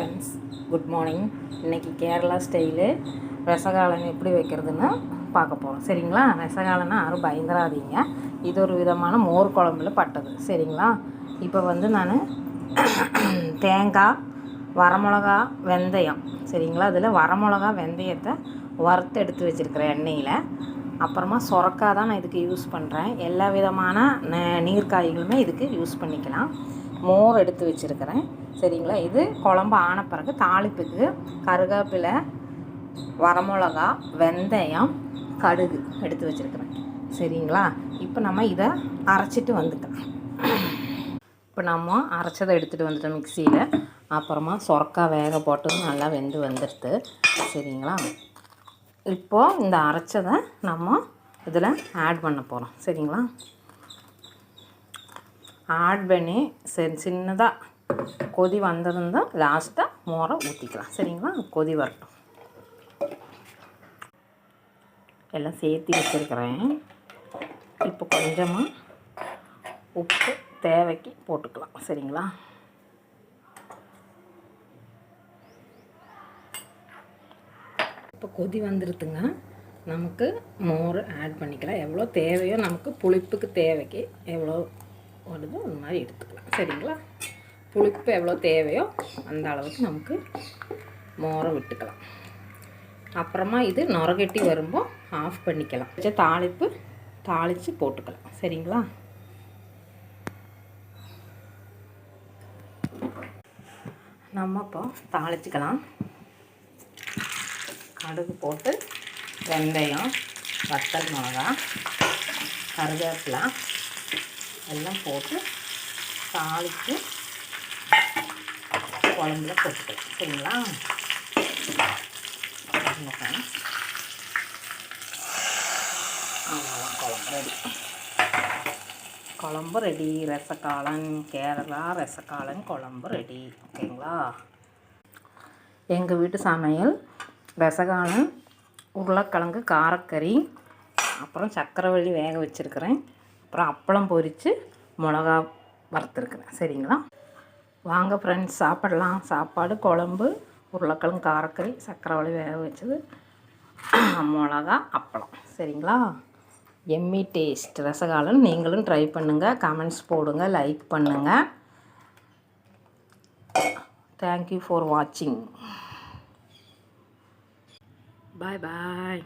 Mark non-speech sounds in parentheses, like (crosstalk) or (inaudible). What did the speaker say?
Friends good morning இன்றைக்கி Kerala style ரசகாலன் எப்படி வைக்கிறதுன்னு பார்க்க போகிறோம் சரிங்களா? ரசகாலன்னா யாரும் பயந்துடாதீங்க இது ஒரு விதமான மோர் குழம்புல பட்டது. சரிங்களா? இப்போ வந்து நான் (clears throat) தேங்காய் வரமிளகா வெந்தயம். சரிங்களா? அதில் வரமிளகா வெந்தயத்தை வறுத்து எடுத்து வச்சுருக்கிறேன் எண்ணெயில். அப்புறமா சுரக்கா தான் நான் இதுக்கு யூஸ் பண்ணுறேன் எல்லா விதமான ந- நீர்க்காய்களுமே இதுக்கு யூஸ் பண்ணிக்கலாம். மோர் எடுத்து வச்சுருக்கிறேன். சரிங்களா? இது குழம்பு ஆன பிறகு தாளிப்புக்கு கருவேப்பிலை வரமிளகா வெந்தயம் கடுகு எடுத்து வச்சுருக்கிறேன். சரிங்களா? இப்போ நம்ம இதை அரைச்சிட்டு வந்துக்கலாம். இப்போ நம்ம அரைச்சதை எடுத்துகிட்டு வந்துட்டோம் மிக்சியில். அப்புறமா சொரக்கா வேக போட்டு நல்லா வெந்து வந்துடுது சரிங்களா? இப்போது இந்த அரைச்சதை நம்ம இதில் ஆட் பண்ண போகிறோம் சரிங்களா? ஆட் பண்ணி சரி சின்னதாக கொதி வந்திருந்தால் லாஸ்ட்டாக மோரை ஊற்றிக்கலாம் சரிங்களா? கொதி வரட்டும். எல்லாம் சேர்த்து வச்சுருக்கிறேன். இப்போ கொஞ்சமாக உப்பு தேவைக்கு போட்டுக்கலாம். சரிங்களா? இப்போ கொதி வந்துடுதுங்க நமக்கு மோர் ஆட் பண்ணிக்கலாம். எவ்வளோ தேவையோ நமக்கு புளிப்புக்கு தேவைக்கு எவ்வளோ வருதோ அந்த மாதிரி எடுத்துக்கலாம் சரிங்களா? புளிப்பு எவ்வளோ தேவையோ அந்த அளவுக்கு நமக்கு மோரை விட்டுக்கலாம். அப்புறமா இது நுரகட்டி வரும்போது ஆஃப் பண்ணிக்கலாம். தாளிப்பு தாளித்து போட்டுக்கலாம். சரிங்களா? நம்ம இப்போ தாளிச்சுக்கலாம். கடுகு போட்டு வெந்தயம் வத்தல் மிளகா கருவேப்பிலை எல்லாம் போட்டு தாளித்து குழம்புல போட்டுக்கலாம். சரிங்களா? அவ்வளோதான் குழம்பு ரெடி. குழம்பு ரெடி. ரசக்காளன் கேரளா ரசக்காளன் குழம்பு ரெடி. ஓகேங்களா? எங்கள் வீட்டு சமையல் ரசகாலன் உருளைக்கிழங்கு காரக்கறி அப்புறம் சக்கரவள்ளி வேக வச்சுருக்கிறேன். அப்புறம் அப்பளம் பொரித்து மிளகா வறுத்துருக்குறேன். சரிங்களா? வாங்க ஃப்ரெண்ட்ஸ் சாப்பிடலாம். சாப்பாடு குழம்பு உருளைக்கிழங்கு காரக்கறி சக்கரவள்ளி வேக வச்சது (clears throat) மிளகா அப்பளம். சரிங்களா? Emmy taste. ரசகாலம் நீங்களும் ட்ரை பண்ணுங்கள் கமெண்ட்ஸ் போடுங்க லைக் பண்ணுங்கள் தேங்க்யூ ஃபார் வாட்சிங் பாய் பாய்